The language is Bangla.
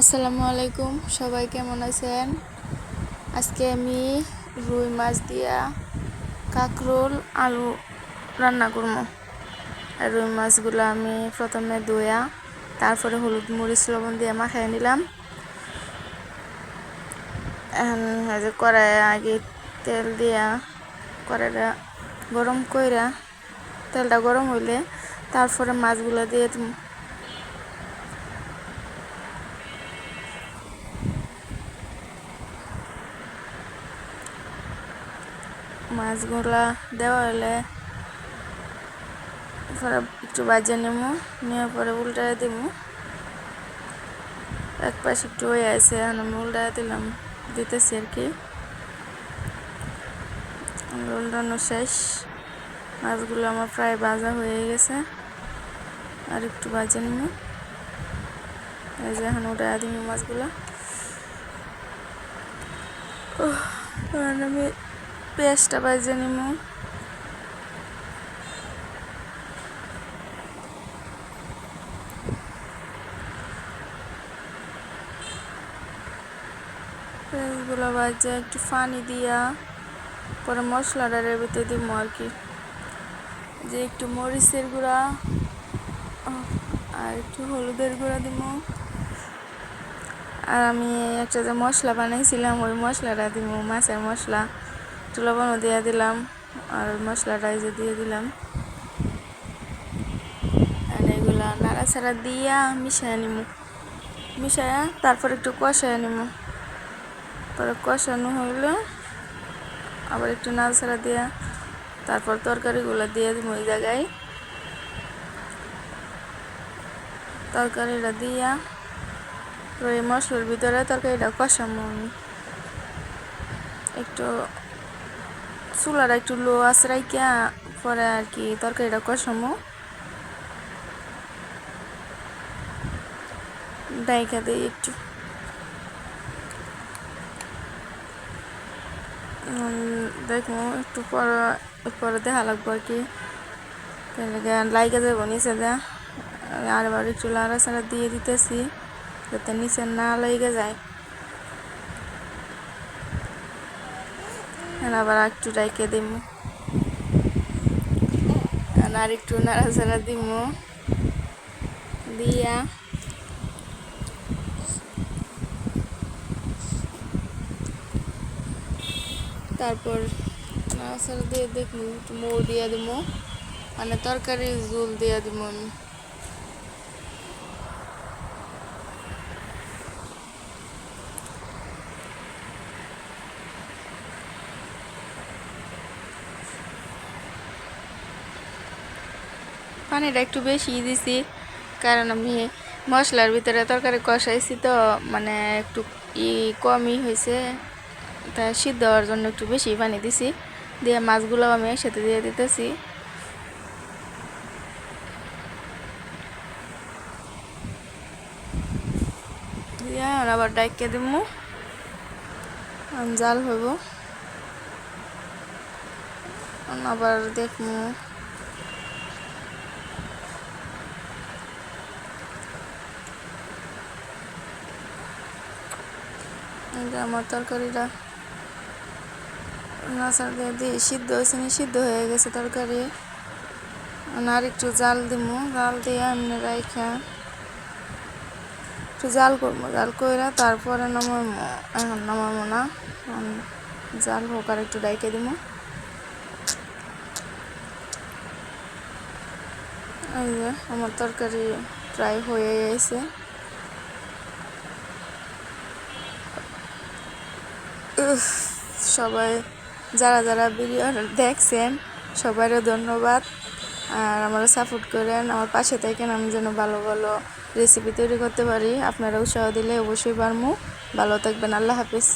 আসসালামু আলাইকুম, সবাই কেমন আছেন? আজকে আমি রুই মাছ দিয়া কাঁকরোল আলু রান্না করব। আর রুই মাছগুলো আমি প্রথমে ধোয়া, তারপরে হলুদ মরিচ লবণ দিয়ে মাখাই নিলাম। যে কড়াই আগে তেল দিয়া কড়াইটা গরম কইরা, তেলটা গরম হইলে তারপরে মাছগুলো দিয়ে মাছগুলা দেওয়া হলে একটু বাজে নেব নেওয়ার পরে উল্টায় দিব এক পাশে একটু হয়ে আছে আমি উল্টায় দিলাম, দিতেছি আর কি। উল্টানো শেষ। মাছগুলো আমার প্রায় ভাজা হয়ে গেছে। আর একটু বাজে নেব এই যে এখন উল্টায় দিব মাছগুলো আমি পেঁয়াজটা বাজে নিব পেঁয়াজগুলো বাজে একটু পানি দিয়া, পরে মশলাটা এর ভিতরে দিব আর কি। যে একটু মরিচের গুঁড়া আর একটু হলুদের গুঁড়া দিব আর আমি একটা যে মশলা বানাইছিলাম, ওই মশলাটা দিব মাছের মশলা। একটু লবণও দিয়ে দিলাম আর মশলাটা এই যে দিয়ে দিলাম। আর এগুলা নাড়াচাড়া দিয়া মিশায় নিব মিশায়া তারপর একটু কষায় নিব পরে কষানো হইলে। আবার একটু নাড়াচাড়া দিয়া তারপর তরকারিগুলো দিয়ে দিব ওই জায়গায়। তরকারিটা দিয়া ওই মশলার ভিতরে তরকারিটা কষাবো আমি। একটু চুলাটা একটু লো আছে রাইকা পরে আর কি তরকারিটা কষামো ডাইকা দিই একটু। দেখব একটু পর, পরে দেখা লাগবো আর কি। লাইকা যাব নিচে আর এবার একটু লাড়া ছাড়া দিয়ে দিতেছি, যাতে নিচে না লেগে যায়। আবার একটু ডাইকে দিব আর একটু নাড়া নাড়াচাড়া দিব দিয়া। তারপর নাড়া নাড়াচাড়া দিয়ে দেখব একটু মৌ দিয়ে দিব মানে তরকারি জোল দিয়ে দিব আমি। পানিটা একটু বেশি দিছি, কারণ আমি মশলার ভিতরে তরকারি কষাইছি তো মানে একটু ই কমই হয়েছে। তা সিদ্ধ হওয়ার জন্য একটু বেশি পানি দিছি, দিয়ে মাছগুলো আমি একসাথে দিয়ে দিতেছি। আবার ডাইকে দিব জাল হইব। আবার দেখব আমার তরকারিটা নাচার দিয়ে দিয়ে সিদ্ধ হয়েছে নি সিদ্ধ হয়ে গেছে তরকারি। আর একটু জাল দিব জাল দিয়ে এমনি রাইখা একটু জাল করব জাল কইরা তারপরে নামাবো এখন নামাবো না জাল হোক আর একটু ডাইকে দিব আমার তরকারি প্রায় হয়ে গেছে। সবাই, যারা যারা ভিডিও দেখছেন, সবাইরও ধন্যবাদ। আর আমারও সাপোর্ট করেন, আমার পাশে থাকেন, আমি যেন ভালো ভালো রেসিপি তৈরি করতে পারি। আপনারা উৎসাহ দিলে অবশ্যই পারমু ভালো থাকবেন, আল্লাহ হাফিজ।